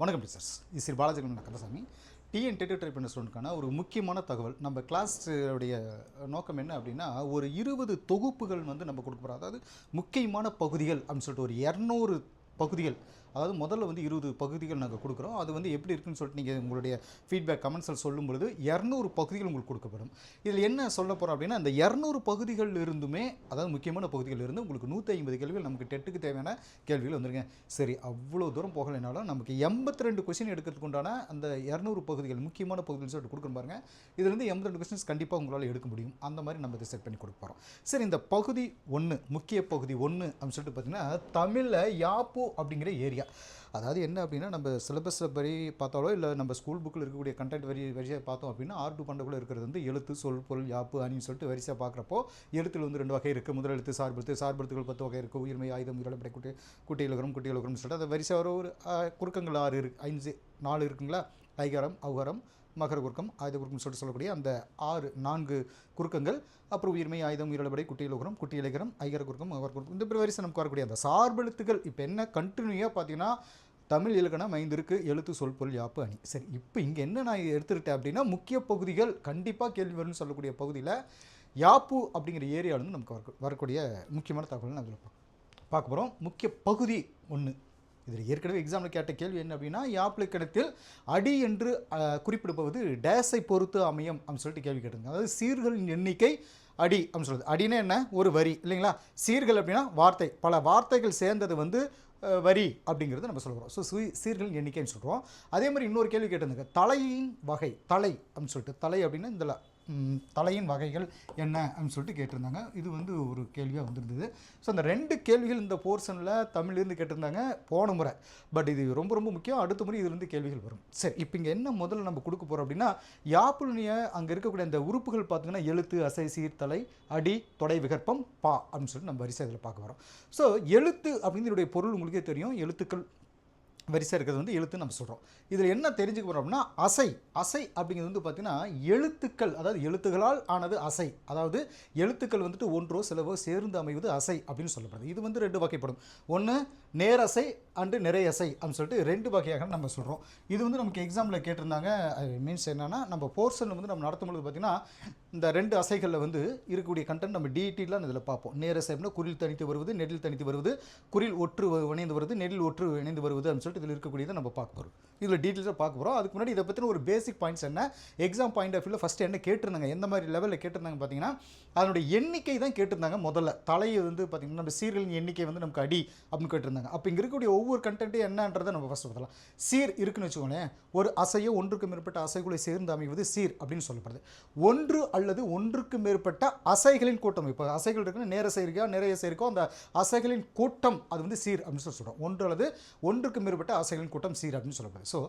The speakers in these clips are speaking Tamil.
வணக்கம் டீச்சர்ஸ். இது ஸ்ரீ கந்தசாமி. டிஎன் டெட்டு பண்ண ஸ்டூடெண்ட்கான ஒரு முக்கியமான தகவல். நம்ம கிளாஸுடைய நோக்கம் என்ன அப்படின்னா ஒரு இருபது தொகுப்புகள் வந்து நம்ம கொடுக்க போகிறோம் அதாவது முக்கியமான பகுதிகள் அப்படின்னு சொல்லிட்டு ஒரு இரநூறு பகுதிகள் அதாவது முதல்ல வந்து இருபது பகுதிகள் நாங்கள் கொடுக்குறோம். அது வந்து எப்படி இருக்குன்னு சொல்லிட்டு நீங்கள் உங்களுடைய ஃபீட்பேக் கமெண்ட்ஸில் சொல்லும் பொழுது இரநூறு பகுதிகள் உங்களுக்கு கொடுக்கப்படும். இதில் என்ன சொல்ல போகிறோம் அப்படின்னா அந்த இரநூறு பகுதிகள் இருந்துமே அதாவது முக்கியமான பகுதிகள் இருந்து உங்களுக்கு நூற்றி ஐம்பது கேள்விகள் நமக்கு டெட்டுக்கு தேவையான கேள்விகள் வந்துருங்க. சரி அவ்வளோ தூரம் போகலைனாலும் நமக்கு எண்பத்தி ரெண்டு கொஸ்டின் எடுக்கிறதுக்கு உண்டான அந்த இரநூறு பகுதிகள் முக்கியமான பகுதிகள் சொல்லிட்டு கொடுக்குற பாருங்க. இதுலேருந்து எண்பத்தி ரெண்டு கொஸ்டின்ஸ் கண்டிப்பாக உங்களால் எடுக்க முடியும். அந்த மாதிரி நம்ம இதை செட் பண்ணி கொடுக்க போகிறோம் சரி இந்த பகுதி ஒன்று முக்கிய பகுதி ஒன்று அப்படின்னு சொல்லிட்டு பார்த்தீங்கன்னா தமிழில் யாப்பு அப்படிங்கிற ஏரியா. அதாவது என்ன அப்படின்னா நம்ம சிலபஸை படி பார்த்தாலோ இல்லை நம்ம ஸ்கூல் புக்கில் இருக்கக்கூடிய கண்டென்ட் வரி வரிசையாக பார்த்தோம் அப்படின்னா ஆர் டூ இருக்கிறது வந்து எழுத்து சொல் பொருள் யாப்பு அணின்னு சொல்லிட்டு வரிசையாக பார்க்குறப்போ எழுத்தில் வந்து ரெண்டு வகை இருக்குது முதல் எழுத்து சார்பெழுத்து சார்பெழுத்துகள் பத்து வகை இருக்குது உயிர்மை ஆயுதம் உயிரிழப்படை குட்டி குட்டி இலகரம் குட்டி சொல்லிட்டு அந்த வரிசை ஒரு ஒரு குறுக்கங்கள் ஆறு இருக்கு. ஐந்து நாலு இருக்குங்களா? ஐகரம் அவகரம் மகர குறுக்கம் ஆயுத குறுக்கம் சொல்லிட்டு சொல்லக்கூடிய அந்த ஆறு நான்கு குறுக்கங்கள் அப்புறம் உயிர்மை ஆயுதம் உயிரிழப்படை குட்டி இலகுரம் குட்டி இலகரம் ஐகர குறுக்கம் மகர குறுக்கம் இந்த மாதிரி வரிசை நமக்கு வரக்கூடிய அந்த சார்பெழுத்துகள் இப்போ என்ன கண்டினியூவாக பார்த்தீங்கன்னா தமிழ் இலக்கணம் ஐந்திருக்கு எழுத்து சொல் பொருள் யாப்பு அணி. சரி இப்போ இங்கே என்ன நான் எடுத்துக்கிட்டேன் அப்படின்னா முக்கிய பகுதிகள் கண்டிப்பாக கேள்வி வரும்னு சொல்லக்கூடிய பகுதியில் யாப்பு அப்படிங்கிற ஏரியாவிலேருந்து நமக்கு வர வரக்கூடிய முக்கியமான தகவல் நான் அதில் பார்க்க போகிறோம் முக்கிய பகுதி ஒன்று இதில் ஏற்கனவே எக்ஸாமில் கேட்ட கேள்வி என்ன அப்படின்னா யாப்பிலக்கணத்தில் அடி என்று குறிப்பிடுப்பது டேஸை பொறுத்து அமையும் அப்படின்னு சொல்லிட்டு கேள்வி கேட்டிருந்தாங்க. அதாவது சீர்களின் எண்ணிக்கை அடி அப்படின்னு சொல்லுது அடினா என்ன? ஒரு வரி இல்லைங்களா? சீர்கள் அப்படின்னா வார்த்தை. பல வார்த்தைகள் சேர்ந்தது வந்து வரி அப்படிங்கிறது நம்ம சொல்கிறோம் ஸோ சீர்களின் எண்ணிக்கைன்னு சொல்கிறோம் அதே மாதிரி இன்னொரு கேள்வி கேட்டிருந்தாங்க. தலையின் வகை தலை அப்படின்னு சொல்லிட்டு. தலை அப்படின்னா இந்த தலையின் வகைகள் என்ன அப்படின்னு சொல்லிட்டு கேட்டிருந்தாங்க. இது வந்து ஒரு கேள்வியாக வந்திருந்தது. ஸோ அந்த ரெண்டு கேள்விகள் இந்த போர்ஷனில் தமிழ்லேருந்து கேட்டிருந்தாங்க போன முறை. பட் இது ரொம்ப ரொம்ப முக்கியம். அடுத்த முறை இதுலேருந்து கேள்விகள் வரும். சரி இப்போ இங்கே என்ன முதல்ல நம்ம கொடுக்க போகிறோம் அப்படின்னா யாப்புலனிய அங்கே இருக்கக்கூடிய அந்த உறுப்புகள் பார்த்தீங்கன்னா எழுத்து அசை சீர்தலை அடி தொடை விகற்பம் பா அப்படின்னு சொல்லிட்டு நம்ம வரிசை இதில் பார்க்க வரோம். ஸோ எழுத்து அப்படிங்கிறதுடைய பொருள் உங்களுக்கே தெரியும். எழுத்துக்கள் வரிசை இருக்கிறது வந்து எழுத்து நம்ம சொல்கிறோம் இதில் என்ன தெரிஞ்சுக்க போகிறோம் அப்படின்னா அசை அசை அப்படிங்கிறது வந்து பார்த்திங்கன்னா எழுத்துக்கள் அதாவது எழுத்துக்களால் ஆனது அசை. அதாவது எழுத்துக்கள் வந்துட்டு ஒன்றோ சிலவோ சேர்ந்து அமைவது அசை அப்படின்னு சொல்லப்படுது. இது வந்து ரெண்டு வகைப்படும். ஒன்று நேரசை அண்டு நிறையசை அப்படின்னு சொல்லிட்டு ரெண்டு வகையாக நம்ம சொல்கிறோம் இது வந்து நமக்கு எக்ஸாமில் கேட்டிருந்தாங்க. மீன்ஸ் என்னென்னா நம்ம போர்ஷன் வந்து நம்ம நடத்தும்பொழுது பார்த்திங்கன்னா இந்த ரெண்டு அசைகளில் வந்து இருக்கக்கூடிய கண்டென்ட் நம்ம டிஇடிலாம் இதில் பார்ப்போம். நேரசை அப்படின்னா குரில் தனித்து வருவது நெடில் தனித்து வருவது குரில் ஒற்று இணைந்து வருவது நெடில் ஒற்று இணைந்து வருவது அப்படின்னு சொல்லிட்டு இதில் இருக்கக்கூடியதை நம்ம பார்க்க போகிறோம் இதில் டீட்டெயில்ஸாக பார்க்க போகிறோம் அதுக்கு முன்னாடி இதை பற்றின ஒரு பேசிக் பாயிண்ட்ஸ் என்ன? எக்ஸாம் பாயிண்ட் ஆஃப் வியூவில் ஃபஸ்ட்டு என்ன கேட்டிருந்தாங்க? எந்த மாதிரி லெவலில் கேட்டிருந்தாங்க பார்த்தீங்கன்னா அதனுடைய எண்ணிக்கை தான் கேட்டிருந்தாங்க முதல்ல. தலையை வந்து பார்த்திங்கன்னா நம்ம சீரியலின் எண்ணிக்கை வந்து நமக்கு அடி அப்படின்னு கேட்டிருந்தாங்க. அப்போ இங்கே இருக்கக்கூடிய ஒவ்வொரு கண்டென்ட்டும் என்னன்றதை நம்ம ஃபஸ்ட் பார்த்தலாம் சீர் இருக்குன்னு வச்சுக்கோங்களேன் ஒரு அசையோ ஒன்றுக்கு மேற்பட்ட அசைகளை சேர்ந்து அமைவது சீர் அப்படின்னு சொல்லப்படுது. ஒன்று அல்லது ஒன்றுக்கு மேற்பட்ட அசைகளின் கூட்டம். இப்போ அசைகள் இருக்குன்னா நேர இருக்கா நிறைய இருக்கோ அந்த அசைகளின் கூட்டம் அது வந்து சீர் அப்படின்னு சொல்லி சொல்கிறோம் ஒன்று அல்லது ஒன்றுக்கு மேற்பட்ட அசைகளின் கூட்டம் சீர் அப்படின்னு சொல்லப்படுது. ஸோ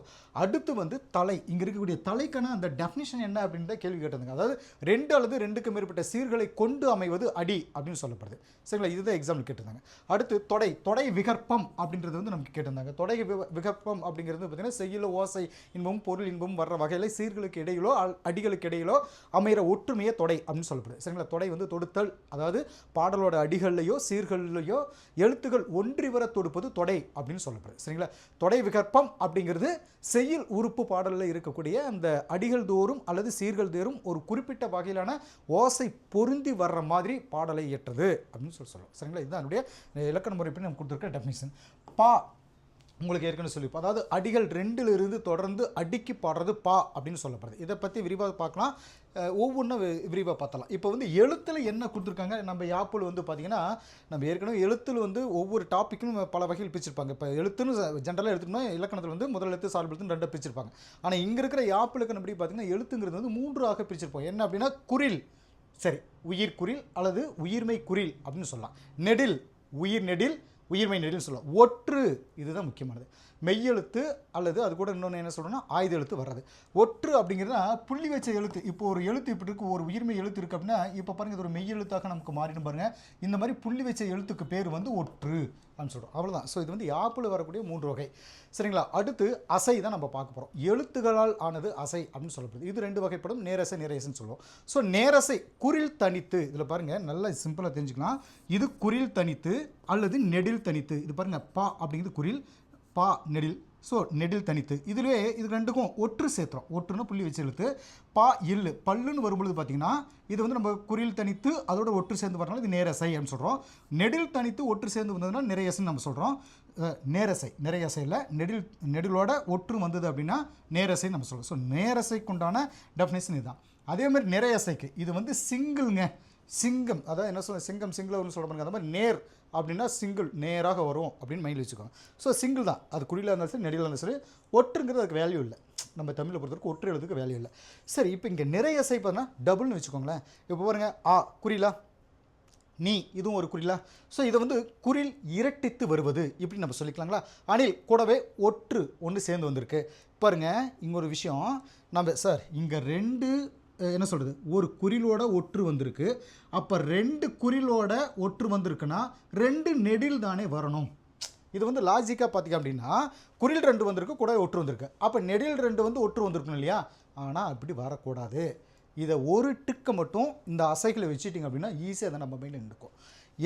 அடுத்து வந்து தலை. இங்கே இருக்கக்கூடிய தலைக்கான அந்த டெஃபினிஷன் என்ன அப்படின்ற கேள்வி கேட்டிருந்தாங்க அதாவது ரெண்டு அல்லது ரெண்டுக்கு மேற்பட்ட சீர்களை கொண்டு அமைவது அடி அப்படின்னு சொல்லப்படுது. சரிங்களா? இதுதான் எக்ஸாம்பிள் கேட்டிருந்தாங்க. அடுத்து தொடை. தொடை விகற்பம். அப்படின்றது வந்து நமக்கு கேட்டிருந்தாங்க. தொடை விகப்பம் விகற்பம் அப்படிங்கிறது பார்த்தீங்கன்னா செய்யுள ஓசை இன்பம் பொருள் இன்பம் வர்ற வகையில் சீர்களுக்கு இடையிலோ அல்- அடிகளுக்கு இடையிலோ அமைகிற ஒற்றுமையை தொடை அப்படின்னு சொல்லப்படுது. சரிங்களா? தொடை வந்து தொடுத்தல் அதாவது பாடலோட அடிகள்லையோ சீர்கள்லையோ எழுத்துகள் ஒன்றி வர தொடுப்பது தொடை அப்படின்னு சொல்லப்படுது. சரிங்களா? தொடை விகற்பம் அப்படிங்கிறது செய்யுள் உறுப்பு பாடலில் இருக்கக்கூடிய அந்த அடிகள் தோறும் அல்லது சீர்கள் தோறும் ஒரு குறிப்பிட்ட வகையிலான ஓசை பொருந்தி வர்ற மாதிரி பாடலை இயற்றது அப்படின்னு சொல்லி சொல்லுவோம் சரிங்களா? இதுதான் என்னுடைய இலக்கண முறைப்படி நம்ம கொடுத்துருக்க டெஃபினிஷன் பா உங்களுக்கு ஏற்கனவே சொல்லி அதாவது அடிகள் ரெண்டிலிருந்து தொடர்ந்து அடிக்கி பாடுறது பா அப்படின்னு சொல்லப்படுது. இதை பற்றி விரிவாக பார்க்கலாம். ஒவ்வொன்றும் வி- விரிவாக பார்த்தலாம் இப்போ வந்து எழுத்தில் என்ன கொடுத்துருக்காங்க? நம்ம யாப்பில் வந்து பார்த்தீங்கன்னா நம்ம ஏற்கனவே எழுத்தில் வந்து ஒவ்வொரு டாப்பிக்கும் பல வகையில் பிரிச்சிருப்பாங்க. இப்போ எழுத்துன்னு ஜென்ரலாக எடுத்துக்கணும் இலக்கணத்தில் வந்து முதல் எழுத்து சார்பு எழுத்துன்னு ரெண்டாக பிரிச்சிருப்பாங்க. ஆனால் இங்கே இருக்கிற யாப்பு இலக்கணம் எப்படி பார்த்தீங்கன்னா எழுத்துங்கிறது வந்து மூன்றாக பிரிச்சிருப்போம். என்ன அப்படின்னா குரில். சரி உயிர் குரில் அல்லது உயிர்மை குரில் அப்படின்னு சொல்லலாம். நெடில். உயிர் நெடில். உயிர்மை நெறின்னு சொல்லலாம் ஒற்று இதுதான் முக்கியமானது. மெய்யெழுத்து அல்லது அது கூட இன்னொன்று என்ன சொல்கிறோன்னா ஆயுத எழுத்து வர்றது. ஒற்று அப்படிங்கிறதுனா புள்ளி வச்ச எழுத்து. இப்போ ஒரு எழுத்து இப்படி இருக்கு ஒரு உயிர்மை எழுத்து இருக்கு அப்படின்னா இப்போ பாருங்கள் இது ஒரு மெய்யெழுத்தாக நமக்கு மாறிடும் பாருங்கள் இந்த மாதிரி புள்ளி வச்ச எழுத்துக்கு பேர் வந்து ஒற்று அப்படின்னு சொல்கிறோம் அவ்வளோதான் ஸோ இது வந்து யாப்பில் வரக்கூடிய மூன்று வகை. சரிங்களா? அடுத்து அசை தான் நம்ம பார்க்க போகிறோம் எழுத்துகளால் ஆனது அசை அப்படின்னு சொல்லப்படுது. இது ரெண்டு வகைப்படும். நேரசை நேரசைன்னு சொல்லுவோம். ஸோ நேரசை குரில் தனித்து இதில் பாருங்கள் நல்லா சிம்பிளாக தெரிஞ்சுக்கலாம். இது குரில் தனித்து அல்லது நெடில் தனித்து இது பாருங்கள் பா அப்படிங்கிறது குரில் பா நெடில். ஸோ நெடில் தனித்து. இதுலேயே இது ரெண்டுக்கும் ஒற்று சேர்த்துறோம். ஒற்றுன்னு புள்ளி வச்சு இழுத்து பா இல்லு பல்லுன்னு வரும்பொழுது பார்த்தீங்கன்னா இது வந்து நம்ம குறியில் தனித்து அதோட ஒற்று சேர்ந்து வரனால இது நேரசை அப்படின்னு சொல்கிறோம் நெடில் தனித்து ஒற்று சேர்ந்து வந்ததுன்னா நிறையசைன்னு நம்ம சொல்கிறோம் நேரசை நிறையசையில் நெடில் நெடிலோட ஒற்று வந்தது அப்படின்னா நேரசை நம்ம சொல்கிறோம் ஸோ நேரசைக்குண்டான டெஃபினேஷன் இதுதான். அதே மாதிரி நிறையசைக்கு இது வந்து சிங்கிள்ங்க சிங்கம் அதாவது என்ன சொல்ல சிங்கம் சிங்கிள்னு சொல்ல பாருங்க அந்த மாதிரி நேர் அப்படின்னா சிங்கிள் நேராக வரும் அப்படின்னு மைண்டில் வச்சுக்கோங்க. ஸோ சிங்கிள் தான். அது குடியில் இருந்தாலும் சரி நெடியில் இருந்தாலும் சரி ஒற்றுங்கிறது அதுக்கு வேல்யூ இல்லை. நம்ம தமிழில் பொறுத்தவரைக்கும் ஒற்று எழுதுக்கு வேல்யூ இல்லை. சரி இப்போ இங்கே நிறைய இசை டபுள்னு வச்சுக்கோங்களேன். இப்போ பாருங்க ஆ குறிலா நீ இதுவும் ஒரு குறிலா ஸோ இதை வந்து குறில் இரட்டித்து வருவது இப்படி நம்ம சொல்லிக்கலாங்களா? அணில் கூடவே ஒற்று ஒன்று சேர்ந்து வந்திருக்கு. பாருங்க இங்கே ஒரு விஷயம் நம்ம சார் இங்கே ரெண்டு என்ன சொல்கிறது ஒரு குறிலோட ஒற்று வந்திருக்கு. அப்போ ரெண்டு குறிலோட ஒற்று வந்திருக்குன்னா ரெண்டு நெடில் தானே வரணும். இது வந்து லாஜிக்காக பார்த்தீங்க அப்படின்னா குறில் ரெண்டு வந்திருக்கு கூட ஒற்று வந்திருக்கு. அப்போ நெடில் ரெண்டு வந்து ஒற்று வந்திருக்கணும் இல்லையா? ஆனால் அப்படி வரக்கூடாது. இதை ஒரு டிக்கை மட்டும் இந்த அசைகளை வச்சுட்டிங்க அப்படின்னா ஈஸியாக அதை நம்ம மைண்டில் நிற்கும்.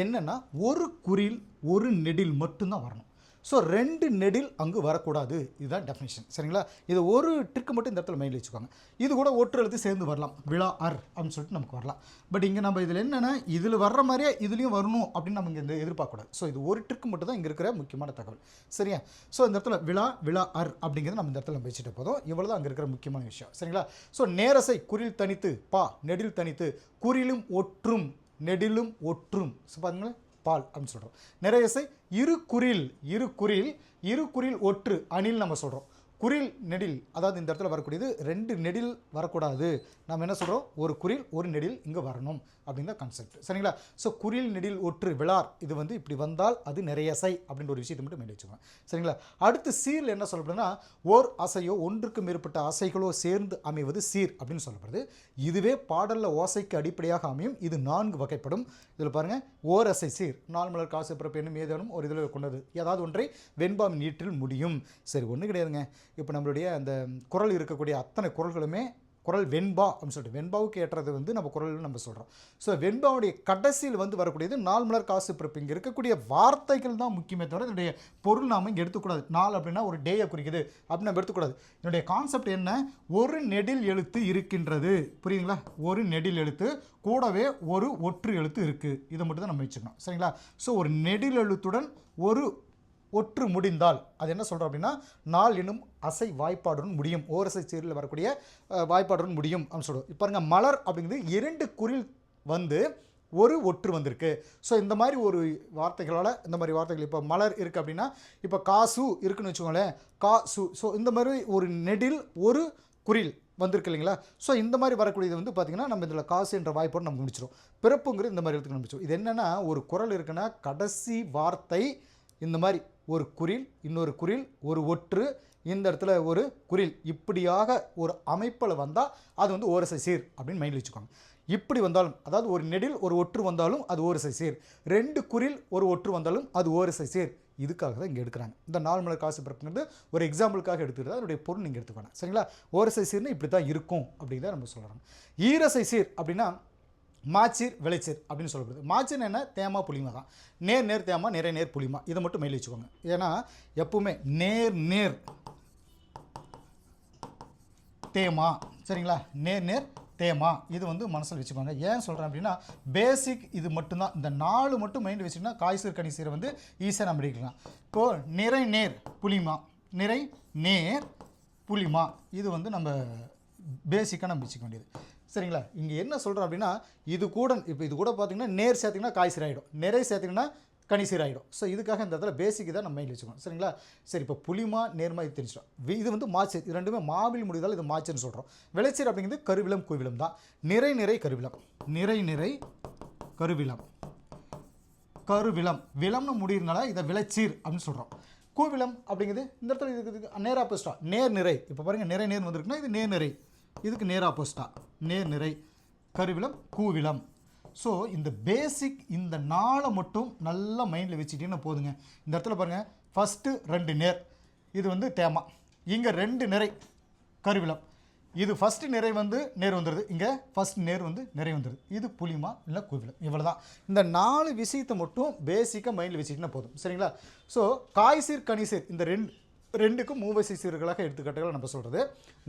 என்னென்னா ஒரு குறில் ஒரு நெடில் மட்டும்தான் வரணும். ஸோ ரெண்டு நெடில் அங்கு வரக்கூடாது. இதுதான் டெஃபினேஷன் சரிங்களா? இது ஒரு ட்ரிக்கு மட்டும் இந்த இடத்துல மைண்டில் வச்சுக்கோங்க. இது கூட ஒற்று எழுத்து சேர்ந்து வரலாம். விழா அர் அப்படின்னு சொல்லிட்டு நமக்கு வரலாம். பட் இங்கே நம்ம இதில் என்னென்னா இதில் வர்ற மாதிரியே இதுலேயும் வரணும் அப்படின்னு நம்ம இங்கே இந்த எதிர்பார்க்கக்கூடாது. ஸோ இது ஒரு ட்ரிக்கு மட்டும் தான் இங்கே இருக்கிற முக்கியமான தகவல். சரியா? ஸோ இந்த இடத்துல விழா விழா அர் அப்படிங்கிறது நம்ம இந்த இடத்துல பேசிட்டு வச்சுட்டு போதும். இவ்வளோ தான் அங்கே இருக்கிற முக்கியமான விஷயம். சரிங்களா? ஸோ நேரசை குறில் தனித்து பா நெடில் தனித்து குறிலும் ஒற்றும் நெடிலும் ஒற்றும். ஸோ பாருங்களேன். பால் அப்படின்னு சொல்கிறோம் நிறையசை இரு குறில் இரு குறில் இரு குறில் ஒற்று அணில் நம்ம சொல்கிறோம் குறில் நெடில் அதாவது இந்த இடத்துல வரக்கூடியது ரெண்டு நெடில் வரக்கூடாது. நம்ம என்ன சொல்கிறோம் ஒரு குறில் ஒரு நெடில் இங்கே வரணும் அப்படிங்கிற கான்செப்ட் சரிங்களா? ஸோ குறில் நெடில் ஒற்று விழார் இது வந்து இப்படி வந்தால் அது நிறைய அசை அப்படின்ற ஒரு விஷயத்தை மட்டும் மேலே வச்சுக்கோங்க. சரிங்களா? அடுத்து சீரில் என்ன சொல்லப்படுதுன்னா ஓர் அசையோ ஒன்றுக்கு மேற்பட்ட அசைகளோ சேர்ந்து அமைவது சீர் அப்படின்னு சொல்லப்படுது. இதுவே பாடலில் ஓசைக்கு அடிப்படையாக அமையும். இது நான்கு வகைப்படும். இதில் பாருங்கள் ஓர் அசை சீர் நாள் மலர் காசு பிறப்பு என்னும் ஏதேனும் ஒரு இதில் கொண்டது. ஏதாவது ஒன்றை வெண்பாம் நீற்றில் முடியும். சரி ஒன்றும் கிடையாதுங்க. இப்போ நம்மளுடைய அந்த குரல் இருக்கக்கூடிய அத்தனை குரல்களுமே குரல் வெண்பா அப்படின்னு சொல்லிட்டு வெண்பாவுக்கு ஏற்றது வந்து நம்ம குரல்னு நம்ம சொல்கிறோம் ஸோ வெண்பாவுடைய கடைசியில் வந்து வரக்கூடியது நாள் மலர் காசு பிறப்பு. இங்கே இருக்கக்கூடிய வார்த்தைகள் தான் முக்கியமே தவிர இதனுடைய பொருள் நாம் இங்கே எடுத்துக்கூடாது. நாள் அப்படின்னா ஒரு டேயை குறிக்குது அப்படின்னு நம்ம எடுத்துக்கூடாது. என்னுடைய கான்செப்ட் என்ன? ஒரு நெடில் எழுத்து இருக்கின்றது. புரியுதுங்களா? ஒரு நெடில் எழுத்து கூடவே ஒரு ஒற்று எழுத்து இருக்குது இதை மட்டும் தான் நம்ம வச்சுக்கணும். சரிங்களா? ஸோ ஒரு நெடில் எழுத்துடன் ஒரு ஒற்று முடிந்தால். அது என்ன சொல்கிறோம் அப்படின்னா நாள் எனும் அசை வாய்ப்பாடுடன் முடியும். ஓரசை சீரில் வரக்கூடிய வாய்ப்பாடுடன் முடியும் அப்படின்னு சொல்லுவோம். இப்போ பாருங்க மலர் அப்படிங்கிறது இரண்டு குறில் வந்து ஒரு ஒற்று வந்திருக்கு. ஸோ இந்த மாதிரி ஒரு வார்த்தைகளால் இந்த மாதிரி வார்த்தைகள் இப்போ மலர் இருக்குது அப்படின்னா இப்போ காசு இருக்குன்னு வச்சுக்கோங்களேன். காசு. ஸோ இந்த மாதிரி ஒரு நெடில் ஒரு குறில் வந்திருக்கு இல்லைங்களா? ஸோ இந்த மாதிரி வரக்கூடியது வந்து பார்த்திங்கன்னா நம்ம இதில் காசு என்ற வாய்ப்போடு நம்ம முடிச்சிடும் பிறப்புங்கிறது இந்த மாதிரி இடத்துக்கு முடிச்சிடும் இது என்னென்னா ஒரு குரல் இருக்குன்னா கடைசி வார்த்தை இந்த மாதிரி. ஒரு குறில் இன்னொரு குறில் ஒரு ஒற்று இந்த இடத்துல ஒரு குறில் இப்படியாக ஒரு அமைப்பில் வந்தால் அது வந்து ஓரசை சீர் அப்படின்னு மைண்டில் வச்சுக்கோங்க. இப்படி வந்தாலும் அதாவது ஒரு நெடில் ஒரு ஒற்று வந்தாலும் அது ஓரசை சீர். ரெண்டு குறில் ஒரு ஒற்று வந்தாலும் அது ஓரசை சீர். இதுக்காக தான் இங்கே எடுக்கிறாங்க. இந்த நாலு மலர் காசு பிறப்புங்கிறது ஒரு எக்ஸாம்பிளுக்காக எடுத்துக்கிறது. அதனுடைய பொருள் நீங்கள் எடுத்துக்கணும் சரிங்களா? ஓரசை சீர்னு இப்படி தான் இருக்கும் அப்படிங்கிறத நம்ம சொல்கிறோம் ஈரசை சீர் அப்படின்னா மாச்சீர் விளைச்சீர் அப்படின்னு சொல்லப்படுது. மாச்சீர் என்ன? தேமா புளிமா தான். நேர் நேர் தேமா நிறைய நேர் புளிமா. இதை மட்டும் மெயில் வச்சுக்கோங்க. ஏன்னா எப்பவுமே நேர் நேர் தேமா சரிங்களா? நேர் நேர் தேமா. இது வந்து மனசில் வச்சுக்கோங்க. ஏன் சொல்கிறேன் அப்படின்னா பேசிக் இது மட்டும்தான். இந்த நாலு மட்டும் மைண்ட் வச்சுக்கிட்டா காய்சீர் கணிசீரை வந்து ஈஸியாக நம்ம எடுக்கலாம். இப்போது நிறை நேர் புளிமா. நிறை நேர் புளிமா. இது வந்து நம்ம பேசிக்காக நம்ம வச்சுக்க வேண்டியது. சரிங்களா? இங்கே என்ன சொல்கிறோம் அப்படின்னா இது கூட இப்போ இது கூட பார்த்தீங்கன்னா நேர் சேர்த்திங்கன்னா காய் சீராயிடும். நிறை சேர்த்திங்கன்னா கனி சீராயிடும். ஸோ இதுக்காக இந்த இடத்துல பேசிக்கு தான் நம்ம மைண்டில் வச்சுக்கணும். சரிங்களா? சரி இப்போ புளிமா நேர்மா இது தெரிஞ்சிடும் வி- இது வந்து மாச்சு. இது ரெண்டுமே மாவில் முடிதால் இது மாச்சுன்னு சொல்கிறோம் விளைச்சீர் அப்படிங்கிறது கருவிலம் குவிலம் தான். நிறை நிறை கருவிலம். நிறை நிறை கருவிலம். கருவிலம். விலம்னு முடிகிறனால இதை விளைச்சீர் அப்படின்னு சொல்கிறோம் கூவிலம் அப்படிங்கிறது இந்த இடத்துல இதுக்கு நேர் ஆப்போசிட்டா நேர் நிறை. இப்போ பாருங்கள் நிறை நேர் வந்திருக்குன்னா இது நேர் நிறை. இதுக்கு நேர் ஆப்போசிட்டா நேர் நிறை கருவிலம் கூவிலம் ஸோ இந்த பேசிக் இந்த நாளை மட்டும் நல்லா மைண்டில் வச்சுட்டீங்கன்னா போதுங்க. இந்த இடத்துல பாருங்கள் ஃபஸ்ட்டு ரெண்டு நேர். இது வந்து தேமா. இங்கே ரெண்டு நிறை கருவிலம் இது ஃபஸ்ட்டு நிறை வந்து நேர் வந்துடுது இங்கே ஃபஸ்ட் நேர் வந்து நிறை வந்துடுது இது புளிமா இல்லை குவிலம் இவ்வளோ தான் இந்த நாலு விஷயத்தை மட்டும் பேசிக்காக மைண்டில் வச்சுக்கிட்டா போதும். சரிங்களா? ஸோ காய்சீர் கனிசீர் இந்த ரெண்டு ரெண்டுக்கும் மூவசை சீர்களாக எடுத்துக்காட்டுகள் நம்ம சொல்கிறது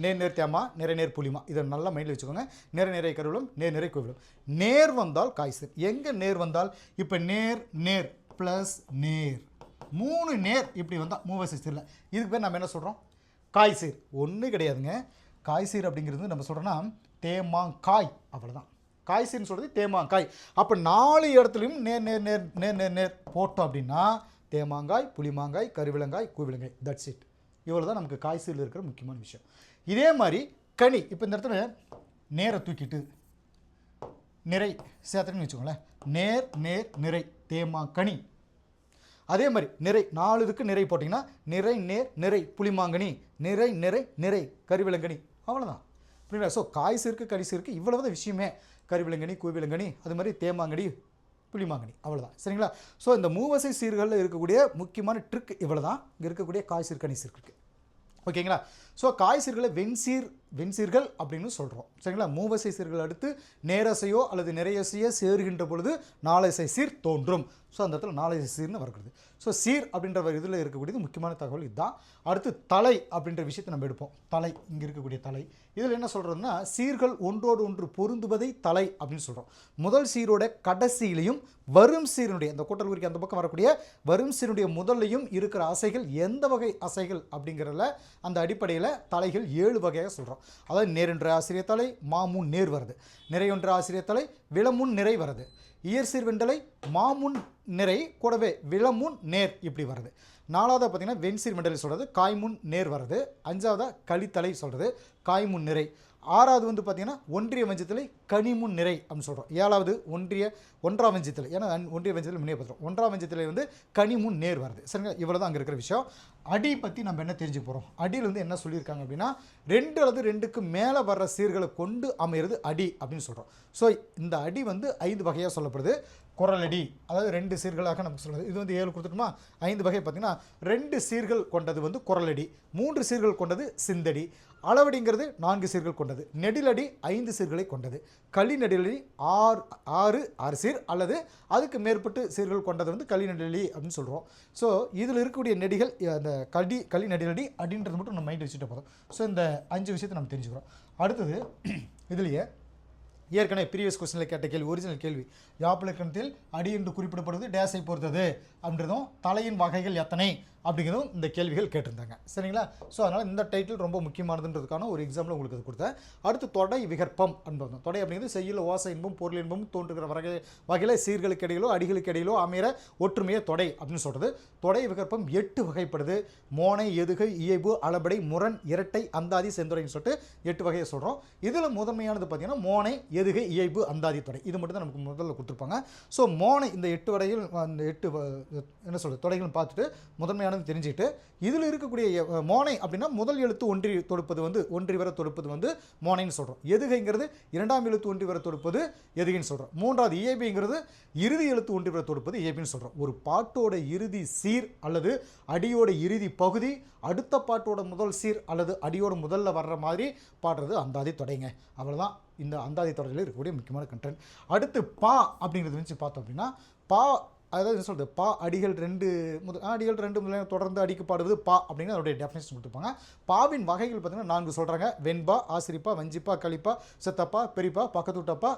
நேர் நேர் தேமா நிறை நேர் இதை நல்லா மைண்டில் வச்சுக்கோங்க. நிறை நிறை கருவிலும் நேர் நிறை கோவிலும் நேர் வந்தால் காய்சர் எங்கே நேர் வந்தால்? இப்போ நேர் நேர் ப்ளஸ் நேர். மூணு நேர் இப்படி வந்தால் மூவசை சீரில். இதுக்கு பேர் நம்ம என்ன சொல்கிறோம் காய்சீர் ஒன்றும் கிடையாதுங்க. காய்சீர் அப்படிங்கிறது நம்ம சொல்கிறோன்னா தேமாங்காய். அவ்வளோதான் காய்சீர்னு சொல்கிறது தேமாங்காய். அப்போ நாலு இடத்துலையும் நேர் நேர் நேர் நேர் நேர் நேர் போட்டோம் அப்படின்னா தேமாங்காய் புளிமாங்காய் கருவிலங்காய் கூவிலங்காய் தட்ஸ் இட் இவ்வளோ தான் நமக்கு காய்ச்சல் இருக்கிற முக்கியமான விஷயம். இதே மாதிரி கனி இப்போ இந்த இடத்துல நேரை தூக்கிட்டு நிறை சேர்த்துன்னு வச்சுக்கோங்களேன். நேர் நேர் நிறை தேமா கனி. அதே மாதிரி நிறை நாலு இதுக்கு நிறை போட்டிங்கன்னா நிறை நேர் நிறை புளிமாங்கனி நிறை நிறை நிறை கருவிலங்கனி அவ்வளோதான் புரியுங்களா ஸோ காய் இருக்குது கனிசு இருக்குது இவ்வளவு தான் விஷயமே. கருவிலங்கனி கூவிலங்கனி அது மாதிரி தேமாங்கனி புளிமாங்கனி. அவ்வளோதான் சரிங்களா? ஸோ இந்த மூவசை சீர்களில் இருக்கக்கூடிய முக்கியமான ட்ரிக் இவ்வளோ தான் இங்கே இருக்கக்கூடிய காய் சீர் கனி சீர்க்கு ஓகேங்களா? ஸோ காய் சீர்களை வெண்சீர் வெண்சீர்கள் அப்படின்னு சொல்கிறோம் சரிங்களா? மூவசை சீர்கள் அடுத்து நேரசையோ அல்லது நிறையசையோ சேருகின்ற பொழுது நாலசை சீர் தோன்றும். ஸோ அந்த இடத்துல நாலேஜ் சீர்னு வருகிறது ஸோ சீர் அப்படின்ற ஒரு இதில் இருக்கக்கூடியது முக்கியமான தகவல் இதுதான். அடுத்து தலை அப்படின்ற விஷயத்தை நம்ம எடுப்போம். தலை இங்கே இருக்கக்கூடிய தலை. இதில் என்ன சொல்கிறதுன்னா சீர்கள் ஒன்றோடு ஒன்று பொருந்துவதை தலை அப்படின்னு சொல்கிறோம் முதல் சீரோட கடைசியிலையும் வரும் சீரனுடைய அந்த கூட்டல் குறிக்கு அந்த பக்கம் வரக்கூடிய வரும் சீருடைய முதல்லையும் இருக்கிற அசைகள் எந்த வகை அசைகள் அப்படிங்கிறதுல அந்த அடிப்படையில் தலைகள் ஏழு வகையாக சொல்கிறோம் அதாவது நேரென்ற ஆசிரியர் தலை மாமுன் நேர் வருது. நிறையொன்ற ஆசிரியர் தலை விளமுன் நிறை வருது. இயற்சீர் வெண்டலை மாமுன் நிறை கூடவே விளமுன் நேர் இப்படி வருது நாலாவதாக பார்த்தீங்கன்னா வெண்சீர் வெண்டலை சொல்கிறது காய்முன் நேர் வருது அஞ்சாவதாக கழித்தலை சொல்கிறது காய்முன் நிறை. ஆறாவது வந்து பார்த்தீங்கன்னா ஒன்றிய வஞ்சத்தில் கனிமுன் நிறை அப்படின்னு சொல்கிறோம் ஏழாவது ஒன்றிய ஒன்றாம் வஞ்சத்தில் ஏன்னா ஒன்றிய வஞ்சத்தில் முன்னே பார்த்துறோம் ஒன்றாம் வஞ்சத்தில் வந்து கனிமுன் நேர் வருது. சரிங்களா? இவ்வளோ தான் அங்கே இருக்கிற விஷயம். அடி பற்றி நம்ம என்ன தெரிஞ்சு போகிறோம் அடியில் வந்து என்ன சொல்லியிருக்காங்க அப்படின்னா ரெண்டு அல்லது ரெண்டுக்கு மேலே வர்ற சீர்களை கொண்டு அமையிறது அடி அப்படின்னு சொல்கிறோம் ஸோ இந்த அடி வந்து ஐந்து வகையாக சொல்லப்படுது. குரலடி அதாவது ரெண்டு சீர்களாக நமக்கு சொல்லுது இது வந்து ஏழு கொடுத்துட்டோமா? ஐந்து வகை பார்த்திங்கன்னா ரெண்டு சீர்கள் கொண்டது வந்து குரலடி மூன்று சீர்கள் கொண்டது சிந்தடி அளவடிங்கிறது நான்கு சீர்கள் கொண்டது. நெடிலடி ஐந்து சீர்களை கொண்டது. களி நெடிலடி ஆறு ஆறு ஆறு சீர் அல்லது அதுக்கு மேற்பட்டு சீர்கள் கொண்டது வந்து களி நெடிலடி அப்படின்னு சொல்கிறோம் ஸோ இதில் இருக்கக்கூடிய நெடிகள் அந்த களி களி நெடிலடி அப்படின்றது மட்டும் நம்ம மைண்ட் வச்சுட்டு போதும். ஸோ இந்த அஞ்சு விஷயத்தை நம்ம தெரிஞ்சுக்கிறோம். அடுத்தது இதுலேயே ஏற்கனவே ப்ரீவியஸ் கொஸ்டினில் கேட்ட கேள்வி ஒரிஜினல் கேள்வி. யாப்பிலக்கணத்தில் அடி என்று குறிப்பிடப்படுவது டேஸை பொறுத்தது அப்படின்றதும் தலையின் வகைகள் எத்தனை? அப்படிங்கிறதும் இந்த கேள்விகள் கேட்டிருந்தாங்க. சரிங்களா? ஸோ அதனால் இந்த டைட்டில் ரொம்ப முக்கியமானதுன்றதுக்கான ஒரு எக்ஸாம்பிள் உங்களுக்கு அது கொடுத்தேன். அடுத்து தொடை விகற்பம் என்பது தொடை அப்படிங்கிறது செய்யுள் ஓசை இன்பம் பொருள் இன்பம் தோன்றுகிற வகை வகையில் சீர்களுக்கு இடையிலோ அடிகளுக்கு இடையிலோ அமைகிற ஒற்றுமையை தொடை அப்படின்னு சொல்கிறது தொடை விகற்பம் எட்டு வகைப்படுது. மோனை எதுகை இயைபு அளபடை முரண் இரட்டை அந்தாதி செந்துறைன்னு சொல்லிட்டு எட்டு வகையை சொல்கிறோம் இதில் முதன்மையானது பார்த்தீங்கன்னா மோனை எதுகை இயைபு அந்தாதி தொடை. இது மட்டும் தான் நமக்கு முதல்ல கொடுத்துருப்பாங்க. ஸோ மோனை இந்த எட்டு வரையில் அந்த எட்டு வ- என்ன சொல்கிறது தொடைகள் பார்த்துட்டு முதன்மையானது தெரிஞ்சுக்கிட்டு இதில் இருக்கக்கூடிய மோனை அப்படின்னா முதல் எழுத்து ஒன்றி தொடுப்பது வந்து ஒன்றி வர தொடுப்பது வந்து மோனைன்னு சொல்கிறோம் எதுகைங்கிறது? இரண்டாம் எழுத்து ஒன்றி வர தொடுப்பது எதுகைன்னு சொல்கிறோம் மூன்றாவது இயைபிங்கிறது இறுதி எழுத்து ஒன்றி வர தொடுப்பது இயைபின்னு சொல்கிறோம் ஒரு பாட்டோட இறுதி சீர் அல்லது அடியோட இறுதி பகுதி அடுத்த பாட்டோட முதல் சீர் அல்லது அடியோட முதல்ல வர்ற மாதிரி பாடுறது அந்தாதி தொடைங்க. அவ்வளோதான் இந்த அந்தாதி தொடரில் இருக்கக்கூடிய முக்கியமான கண்டென்ட் அடுத்து பா அப்படிங்கிறது வச்சு பார்த்தோம் அப்படின்னா பா அதாவது என்ன சொல்கிறது பா அடிகள் ரெண்டு முதல் அடிகள் ரெண்டு முதல் தொடர்ந்து அடிக்கு பாடுவது பா அப்படின்னு அதோடைய டெஃபினேஷன் கொடுத்துருப்பாங்க. பாவின் வகைகள் பார்த்தீங்கன்னா நான்கு சொல்கிறாங்க வெண்பா ஆசிரிப்பா வஞ்சிப்பா களிப்பா செத்தப்பா பெரியப்பா பக்கத்துட்டப்பா.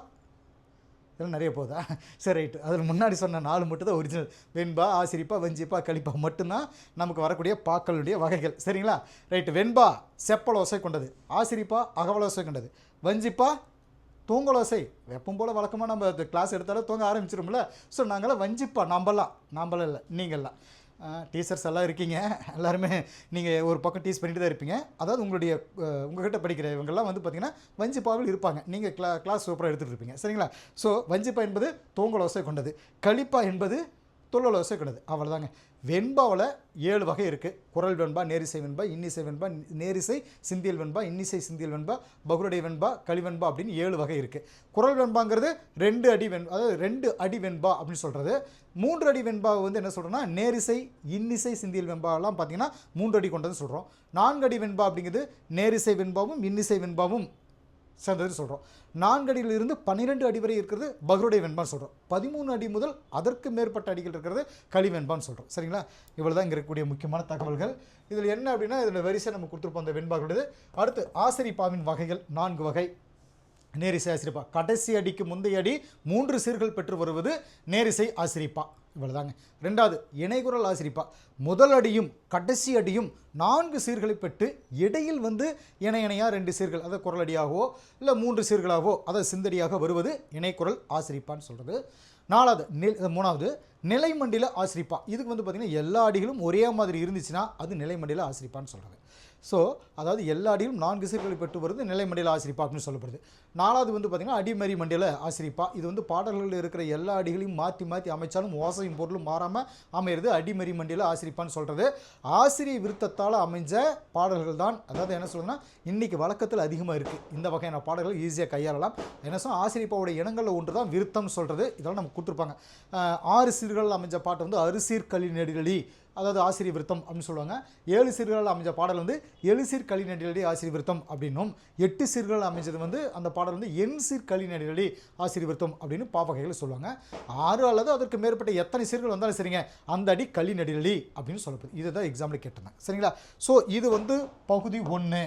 இதெல்லாம் நிறைய போதா சரி ரைட்டு. அதில் முன்னாடி சொன்ன நாலு மட்டும் தான் ஒரிஜினல் வெண்பா ஆசிரிப்பா வஞ்சிப்பா கழிப்பா மட்டும்தான் நமக்கு வரக்கூடிய பாக்களுடைய வகைகள். சரிங்களா? ரைட்டு. வெண்பா செப்பலோசை கொண்டது. ஆசிரிப்பா அகவலோசை கொண்டது. வஞ்சிப்பா தூங்கலோசை. வெப்பம் போல் வழக்கமாக நம்ம கிளாஸ் எடுத்தாலும் தூங்க ஆரம்பிச்சிரும்ல. ஸோ நாங்களாம் வஞ்சிப்பா நம்பலாம். நம்பலாம் இல்லை நீங்கள்லாம் டீச்சர்ஸ் எல்லாம் இருக்கீங்க. எல்லாருமே நீங்கள் ஒரு பக்கம் டீஸ் பண்ணிட்டு தான் இருப்பீங்க. அதாவது உங்களுடைய உங்ககிட்ட படிக்கிற இவங்கெல்லாம் வந்து பார்த்தீங்கன்னா வஞ்சிப்பாவில் இருப்பாங்க. நீங்கள் கிளா கிளாஸ் சூப்பராக எடுத்துகிட்டு இருப்பீங்க. சரிங்களா? ஸோ வஞ்சிப்பா என்பது தூங்கலோசை கொண்டது. களிப்பா என்பது தொல்லலோசை கிடையாது. அவ்வளோதாங்க வெண்பாவில் ஏழு வகை இருக்குது குரல் வெண்பா நேரிசை வெண்பா இன்னிசை வெண்பா நேரிசை சிந்தியல் வெண்பா இன்னிசை சிந்தியல் வெண்பா பகுரடை வெண்பா களிவெண்பா அப்படின்னு ஏழு வகை இருக்குது குரல் வெண்பாங்கிறது ரெண்டு அடி வெண் அதாவது ரெண்டு அடி வெண்பா அப்படின்னு சொல்கிறது மூன்று அடி வெண்பா வந்து என்ன சொல்கிறோன்னா நேரிசை இன்னிசை சிந்தியல் வெண்பாலாம் பார்த்தீங்கன்னா மூன்று அடி கொண்டதுன்னு சொல்கிறோம் நான்கு அடி வெண்பா அப்படிங்கிறது நேரிசை வெண்பாவும் இன்னிசை வெண்பாவும் சேர்ந்ததுன்னு சொல்கிறோம் நான்கு அடியிலிருந்து பன்னிரெண்டு அடி வரை இருக்கிறது பகருடைய வெண்பான்னு சொல்கிறோம் பதிமூணு அடி முதல் அதற்கு மேற்பட்ட அடிகள் இருக்கிறது களி வெண்பான்னு சொல்கிறோம் சரிங்களா? இவ்வளோ தான் இங்கே இருக்கக்கூடிய முக்கியமான தகவல்கள். இதில் என்ன அப்படின்னா இதில் வரிசை நம்ம கொடுத்துருப்போம் அந்த வெண்பாக்களுடையது. அடுத்து ஆசிரிப்பாவின் வகைகள் நான்கு வகை. நேரிசை ஆசிரிப்பா. கடைசி அடிக்கு முந்தைய அடி மூன்று சீர்கள் பெற்று வருவது நேரிசை ஆசிரிப்பா. இவ்வளோதாங்க ரெண்டாவது இணைகுரல் ஆசிரிப்பா. முதல் அடியும் கடைசி அடியும் நான்கு சீர்களை பெற்று இடையில் வந்து இணை இணையாக ரெண்டு சீர்கள். அதை குரல் அடியாகவோ இல்லை மூன்று சீர்களாகவோ அதை சிந்தடியாக வருவது இணைக்குரல் ஆசிரிப்பான்னு சொல்கிறது நாலாவது நி மூணாவது நிலைமண்டில ஆசிரிப்பா. இதுக்கு வந்து பார்த்திங்கன்னா எல்லா அடிகளும் ஒரே மாதிரி இருந்துச்சுன்னா அது நிலைமண்டில ஆசிரிப்பான்னு சொல்கிறது ஸோ அதாவது எல்லா அடியிலும் நான்கு சீர்களை பெற்று வருது நிலைமண்டில ஆசிரிப்பா அப்படின்னு சொல்லப்படுது. நாலாவது வந்து பார்த்திங்கன்னா அடிமறி மண்டியில் ஆசிரிப்பா இது வந்து பாடல்களில் இருக்கிற எல்லா அடிகளையும் மாற்றி மாற்றி அமைச்சாலும் ஓசையும் பொருளும் மாறாமல் அமையிறது அடிமறி மண்டியில் ஆசிரிப்பான்னு சொல்கிறது ஆசிரிய விருத்தத்தால் அமைஞ்ச பாடல்கள் தான். அதாவது என்ன சொல்றதுன்னா இன்றைக்கி வழக்கத்தில் அதிகமாக இருக்குது இந்த வகையான பாடல்கள் ஈஸியாக கையாளலாம். என்ன சொன்னால் ஆசிரியப்பாவோட இனங்களில் ஒன்று தான் விருத்தம் சொல்கிறது இதெல்லாம் நம்ம கொடுத்துருப்பாங்க. ஆறு சீர்கள் அமைஞ்ச பாட்டு வந்து அரிசீர்களி நெடுகளி அதாவது ஆசிரியர் விருத்தம் அப்படின்னு சொல்லுவாங்க. ஏழு சீர்களால் அமைஞ்ச பாடல் வந்து எழுசீர் கலி நடிகளடி ஆசிரியர் விருத்தம் அப்படின்னும். எட்டு சீர்கள் அமைஞ்சது வந்து அந்த பாடல் வந்து எண் சீர் கலி நடிகளடி ஆசிரியர் விருத்தம் அப்படின்னு பாவகைகள் சொல்லுவாங்க. ஆறு அல்லது அதற்கு மேற்பட்ட எத்தனை சீர்கள் வந்தாலும் சரிங்க அந்த அடி கலி நடிகளி அப்படின்னு சொல்லப்படுது. இதை தான் எக்ஸாம்பிள் கேட்டிருந்தேன். சரிங்களா? ஸோ இது வந்து பகுதி ஒன்று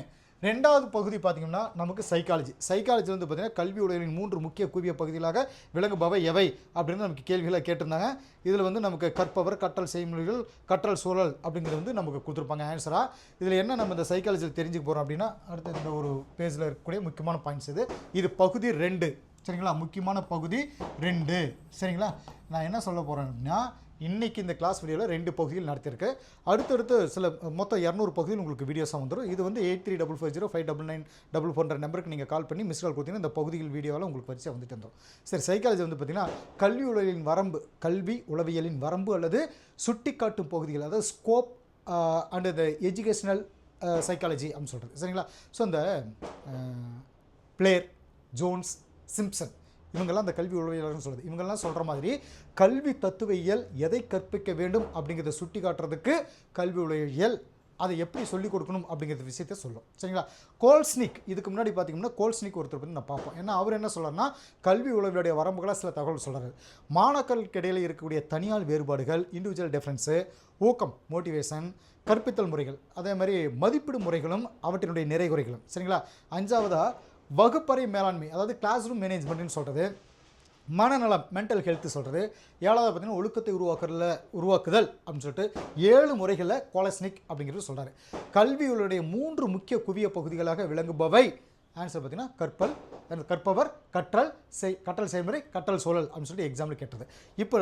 ரெண்டாவது பகுதி பார்த்தீங்கன்னா நமக்கு சைக்காலஜி சைக்காலஜி வந்து பார்த்தீங்கன்னா கல்வி உலகின் மூன்று முக்கிய குவிய பகுதிகளாக விளங்குபவை எவை அப்படின்னு நமக்கு கேள்விகளை கேட்டிருந்தாங்க. இதில் வந்து நமக்கு கற்பவர் கற்றல் செய்முறைகள் கற்றல் சூழல் அப்படிங்கிறது வந்து நமக்கு கொடுத்துருப்பாங்க ஆன்சராக இதில் என்ன நம்ம இந்த சைக்காலஜியில் தெரிஞ்சுக்க போகிறோம் அப்படின்னா அடுத்த இந்த ஒரு பேஜில் இருக்கக்கூடிய முக்கியமான பாயிண்ட்ஸ் இது. இது பகுதி ரெண்டு. சரிங்களா? முக்கியமான பகுதி ரெண்டு. சரிங்களா? நான் என்ன சொல்ல போகிறேன் அப்படின்னா இன்றைக்கி இந்த கிளாஸ் வீடியோவில் ரெண்டு பகுதிகள் நடத்தியிருக்கு. அடுத்தடுத்து சில மொத்தம் இரநூறு பகுதியில் உங்களுக்கு வீடியோஸாக வந்துடும் இது வந்து eight three double five zero five double nine double ஃபோன்ற நம்பருக்கு நீங்கள் கால் பண்ணி மிஸ் கால் கொடுத்தீங்கன்னா இந்த பகுதிகள் வீடியோவில் உங்களுக்கு பரிசாக வந்துட்டு இருந்தோம் சரி சைக்காலஜி வந்து பார்த்தீங்கன்னா கல்வி உளவியலின் வரம்பு கல்வி உளவியலின் வரம்பு அல்லது சுட்டிக்காட்டும் பகுதிகள் அதாவது scope and the educational psychology அப்படின்னு சொல்கிறது சரிங்களா? ஸோ அந்த பிளேயர் ஜோன்ஸ் சிம்ப்சன் இவங்கெல்லாம் அந்த கல்வி உளவியலர்னு சொல்லுது இவங்கெல்லாம் சொல்கிற மாதிரி கல்வி தத்துவியல் எதை கற்பிக்க வேண்டும் அப்படிங்கிறத சுட்டி காட்டுறதுக்கு கல்வி உளவியல் அதை எப்படி சொல்லிக் கொடுக்கணும் அப்படிங்கிற விஷயத்தை சொல்லும். சரிங்களா? கோல்ஸ்னிக் இதுக்கு முன்னாடி பார்த்தீங்கன்னா கோல்ஸ்னிக் ஒருத்தர் பற்றி நான் பார்ப்போம். ஏன்னா அவர் என்ன சொல்றாருன்னா கல்வி உளவியலுடைய வரம்புகளாக சில தகவல் சொல்கிறார் மாணாக்கருக்கு இடையில் இருக்கக்கூடிய தனியால் வேறுபாடுகள் இண்டிவிஜுவல் டிஃப்ரென்ஸு ஊக்கம் மோட்டிவேஷன் கற்பித்தல் முறைகள் அதே மாதிரி மதிப்பீடு முறைகளும் அவற்றினுடைய நிறைகுறைகளும். சரிங்களா? அஞ்சாவதாக வகுப்பறை மேலாண்மை அதாவது கிளாஸ் ரூம் மேனேஜ்மெண்ட்னு சொல்கிறது மனநலம் மென்டல் ஹெல்த் சொல்கிறது ஏழாவது பார்த்தீங்கன்னா ஒழுக்கத்தை உருவாக்குறதுல உருவாக்குதல் அப்படின்னு சொல்லிட்டு ஏழு முறைகளில் கோலஸ்னிக் அப்படிங்கிறது சொல்கிறாரு கல்வியுடைய மூன்று முக்கிய குவிய பகுதிகளாக விளங்குபவை ஆன்சர் பார்த்திங்கன்னா கற்பல் கற்பவர் கற்றல் செய் கற்றல் செயல்முறை கற்றல் சூழல் அப்படின்னு சொல்லிட்டு எக்ஸாம்பிள் கேட்டது. இப்போ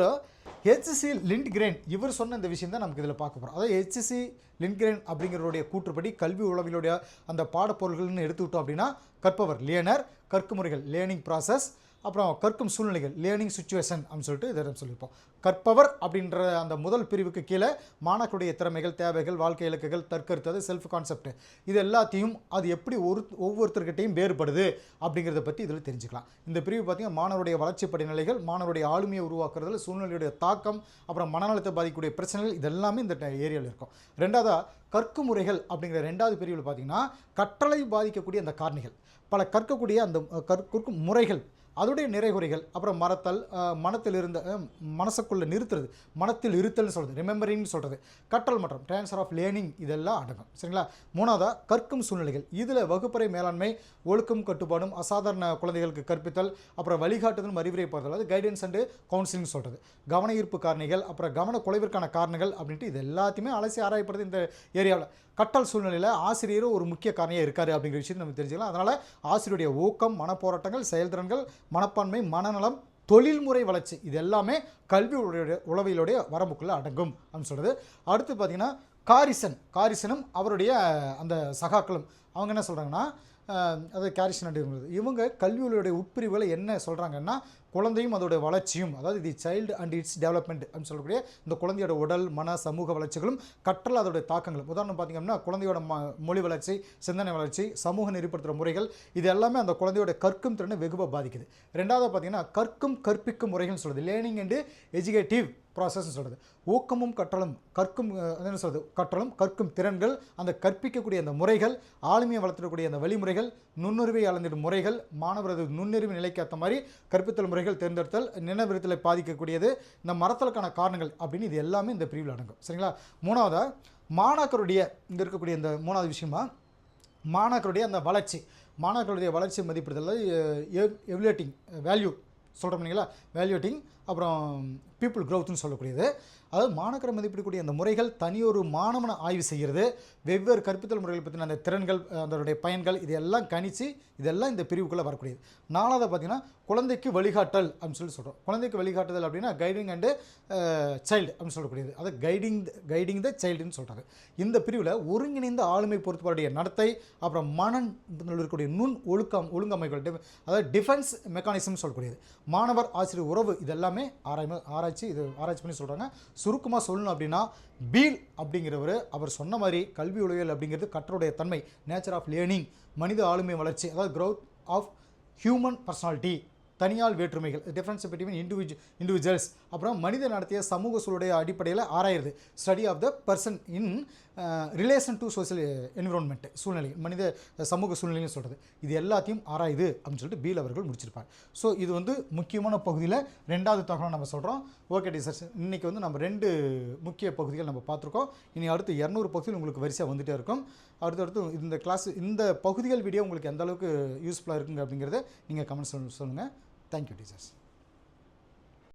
ஹெச்சிசி லிண்ட்கிரேன் இவர் சொன்ன இந்த விஷயம் தான் நமக்கு இதில் பார்க்க போகிறோம் அதாவது ஹெச்சிசி லிண்ட்கிரேன் அப்படிங்கிறவருடைய கூற்றுப்படி கல்வி உளவிலுடைய அந்த பாடப்பொருள்கள்னு எடுத்துக்கிட்டோம் அப்படின்னா கற்பவர் லேனர் கற்கு முறைகள் லேர்னிங் ப்ராசஸ் அப்புறம் கற்கும் சூழ்நிலைகள் லேர்னிங் சுச்சுவேஷன் அப்படின்னு சொல்லிட்டு இதை சொல்லியிருப்போம். கற்பவர் அப்படின்ற அந்த முதல் பிரிவுக்கு கீழே மாணவருடைய திறமைகள் தேவைகள் வாழ்க்கை இலக்குகள் தற்கருத்து அது செல்ஃப் கான்செப்ட் இது எல்லாத்தையும் அது எப்படி ஒரு ஒவ்வொருத்தர்கிட்டையும் வேறுபடுது அப்படிங்கிறத பற்றி இதில் தெரிஞ்சுக்கலாம். இந்த பிரிவு பார்த்தீங்கன்னா மாணவருடைய வளர்ச்சி படிநிலைகள் மாணவருடைய ஆளுமையை உருவாக்குறதுல சூழ்நிலையுடைய தாக்கம் அப்புறம் மனநலத்தை பாதிக்கக்கூடிய பிரச்சனைகள் இதெல்லாமே இந்த ஏரியாவில் இருக்கும். ரெண்டாவதாக கற்கும் முறைகள் அப்படிங்கிற ரெண்டாவது பிரிவில் பார்த்தீங்கன்னா கற்றலை பாதிக்கக்கூடிய அந்த காரணிகள். பல கற்கக்கூடிய அந்த கற்கும் முறைகள் அதோடைய நிறைகுறைகள் அப்புறம் மறத்தல் மனத்தில் இருந்த மனசுக்குள்ளே நிறுத்துறது மனத்தில் இருத்தல்னு சொல்கிறது ரிமெம்பரிங்னு சொல்கிறது கற்றல் மற்றும் ட்ரான்ஸ்ஃபர் ஆஃப் லேர்னிங் இதெல்லாம் அடங்கும். சரிங்களா? மூணாவதாக கற்கும் சூழ்நிலைகள். இதில் வகுப்பறை மேலாண்மை ஒழுக்கம் கட்டுப்பாடும் அசாதாரண குழந்தைகளுக்கு கற்பித்தல் அப்புறம் வழிகாட்டுதலும் அறிவுரை போகிறது அதாவது கைடன்ஸ் அண்டு கவுன்சிலிங் சொல்கிறது கவன ஈர்ப்பு காரணிகள் அப்புறம் கவன குலைவிற்கான காரணங்கள் அப்படின்ட்டு இது எல்லாத்தையுமே அலசி ஆராயப்படுது இந்த ஏரியாவில். கற்றல் சூழ்நிலையில் ஆசிரியரும் ஒரு முக்கிய காரணியாக இருக்கார் அப்படிங்கிற விஷயத்தை நம்ம தெரிஞ்சுக்கலாம். அதனால் ஆசிரியருடைய ஊக்கம் மனப்போராட்டங்கள் செயல்திறன்கள் மனப்பான்மை மனநலம் தொழில்முறை வளர்ச்சி இது எல்லாமே கல்வி உளவியலுடைய வரம்புக்குள்ளே அடங்கும் அப்படின்னு சொல்கிறது அடுத்து பார்த்தீங்கன்னா காரிசன் காரிசனும் அவருடைய அந்த சகாக்களும். அவங்க என்ன சொல்கிறாங்கன்னா அது கேரிசன் அப்படிங்கிறது இவங்க கல்வியுடைய உட்பிரிவுகளை என்ன சொல்கிறாங்கன்னா குழந்தையும் அதோட வளர்ச்சியும் அதாவது the child and its development அப்படின்னு சொல்லக்கூடிய இந்த குழந்தையோட உடல் மன சமூக வளர்ச்சிகளும் கற்றல் அதோடைய தாக்கங்களும். உதாரணம் பார்த்தீங்கன்னா குழந்தையோட ம மொழி வளர்ச்சி சிந்தனை வளர்ச்சி சமூக நெறிப்படுத்துகிற முறைகள் இது எல்லாமே அந்த குழந்தையோட கற்கும் திறனை வெகுவாக பாதிக்குது. ரெண்டாவது பார்த்தீங்கன்னா கற்கும் கற்பிக்கும் முறைகள்னு சொல்லுது லேர்னிங் அண்டு எஜுகேட்டிவ் ப்ராசஸ்ன்னு சொல்கிறது ஊக்கமும் கற்றலும் கற்கும் என்ன சொல்கிறது கற்றலும் கற்கும் திறன்கள் அந்த கற்பிக்கக்கூடிய அந்த முறைகள் ஆளுமையை வளர்த்துக்கூடிய அந்த வழிமுறைகள் நுண்ணுரிவை அளந்திடும் முறைகள் மாணவரது நுண்ணறிவு நிலைக்கு ஏற்ற மாதிரி கற்பித்தல் முறைகள் தேர்ந்தெடுத்தல் நினைவிருத்தலை பாதிக்கக்கூடியது இந்த மரத்தலுக்கான காரணங்கள் அப்படின்னு இது எல்லாமே இந்த பிரிவில் அடங்கும். சரிங்களா? மூணாவதாக மாணாக்கருடைய இங்கே இருக்கக்கூடிய இந்த மூணாவது விஷயமா மாணாக்கருடைய அந்த வளர்ச்சி. மாணாக்கருடைய வளர்ச்சி மதிப்பிடுதல் எவலேட்டிங் வேல்யூ சொல்கிறோம் இல்லைங்களா? வேல்யூட்டிங் அப்புறம் பீப்புள் க்ரோத்னு சொல்லக்கூடியது. அதாவது மாணக்கரை மதிப்பிடக்கூடிய அந்த முறைகள் தனியொரு மாணவனை ஆய்வு செய்கிறது. வெவ்வேறு கற்பித்தல் முறைகள் பற்றின அந்த திறன்கள் அதனுடைய பயன்கள் இதெல்லாம் கணித்து இதெல்லாம் இந்த பிரிவுக்குள்ளே வரக்கூடியது. நாலாவது பார்த்தீங்கன்னா குழந்தைக்கு வழிகாட்டல் அப்படின்னு சொல்லி சொல்கிறோம் குழந்தைக்கு வழிகாட்டுதல் அப்படின்னா கைடிங் அண்டு சைல்டு அப்படின்னு சொல்லக்கூடியது. அது கைடிங் கைடிங் த சைல்டுன்னு சொல்கிறாங்க இந்த பிரிவில் ஒருங்கிணைந்த ஆளுமை பொறுத்தவருடைய நடத்தை அப்புறம் மனன் இருக்கக்கூடிய நுண் ஒழுக்கம் ஒழுங்கமைகள் அதாவது டிஃபென்ஸ் மெக்கானிசம் சொல்லக்கூடியது. மாணவர் ஆசிரியர் உறவு இதெல்லாம் ஆராய்மை ஆராய்ச்சி இது ஆராய்ச்சி பண்ணி சொல்கிறாங்க சுருக்கமாக சொல்லணும் அப்படின்னா பீல் அப்படிங்கிறவர் அவர் சொன்ன மாதிரி கல்வி உளவியல் அப்படிங்கிறது கற்றோடைய தன்மை நேச்சர் ஆஃப் லேர்னிங் மனித ஆளுமை வளர்ச்சி அதாவது க்ரௌத் ஆஃப் ஹியூமன் பர்சனாலிட்டி தனியால் வேற்றுமைகள் டிஃப்ரென்ஸ் பிட்வீன் இண்டிவிஜு இண்டிவிஜுவல்ஸ் அப்புறம் மனித நடத்திய சமூக சூழலுடைய அடிப்படையில் ஆராயிருது study of the person in relation to social environment சூழ்நிலை மனித சமூக சூழ்நிலைன்னு சொல்கிறது இது எல்லாத்தையும் ஆராயுது அப்படின்னு சொல்லிட்டு பீல் அவர்கள் முடிச்சிருப்பார். ஸோ இது வந்து முக்கியமான பகுதியில் ரெண்டாவது தகவல் நம்ம சொல்கிறோம் ஓகே டீச்சர்ஸ் இன்றைக்கி வந்து நம்ம ரெண்டு முக்கிய பகுதிகள் நம்ம பார்த்துருக்கோம். இனி அடுத்து இரநூறு பகுதிகள் உங்களுக்கு வரிசையாக வந்துட்டே இருக்கும். அடுத்தடுத்து இந்த கிளாஸ் இந்த பகுதிகள் வீடியோ உங்களுக்கு எந்த அளவுக்கு யூஸ்ஃபுல்லாக இருக்குங்க அப்படிங்கிறத நீங்கள் கமெண்ட்ஸ் சொல்லுங்கள் தேங்க்யூ டீச்சர்ஸ்